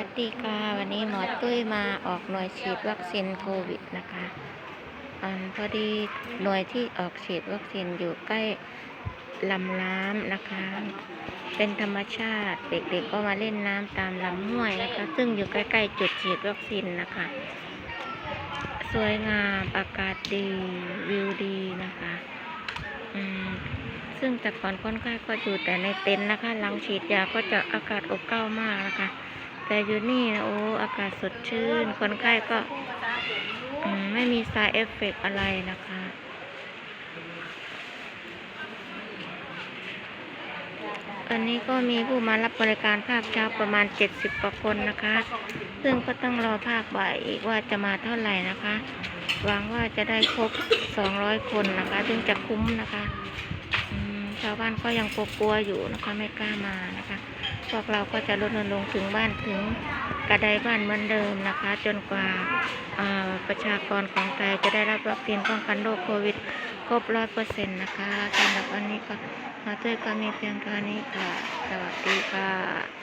วัสดีค่ะ วันนี้หมอตุ้ยมาออกหน่วยฉีดวัคซีนโควิดนะคะอันพอดีหน่วยที่ออกฉีดวัคซีนอยู่ใกล้ลำน้ำนะคะ เป็นธรรมชาติเด็กๆก็มาเล่นน้ำตามลำห้วยนะคะ ซึ่งอยู่ใกล้ๆจุดฉีดวัคซีนนะคะ สวยงามอากาศดีวิวดีนะคะอืมซึ่งแต่ก่อนคนไข้ก็อยู่แต่ในเต็นท์นะคะ หลังฉีดยาก็จะอากาศอบอ้าวมากนะคะ แต่อยู่นี่นะโอ้อากาศสดชื่น คนไข้ก็ไม่มีสายเอฟเฟกอะไรนะคะวันนี้ก็มีผู้มารับบริการภาคเช้าประมาณ 70กว่าคนนะคะ ซึ่งก็ต้องรอภาคบ่ายอีกว่าจะมาเท่าไหร่นะคะ หวังว่าจะได้ครบ 200 คนนะคะ ถึงจะคุ้มนะคะาวบ้านก็ยังกลัวๆอยู่นะคะไม่กล้ามานะคะ พวกเราก็จะลดลงถึงบ้านถึงกระไดบ้านเหมือนเดิมนะคะ จนกว่าอ่าประชากรของไทยจะได้รับวัคซีนป้องกันโรคโควิดครบร้อยเปอร์เซ็นต์นะคะสำหรับวันนี้ก็มาเจอกันมีเพียงเท่านี้ค่ะ สวัสดีค่ะ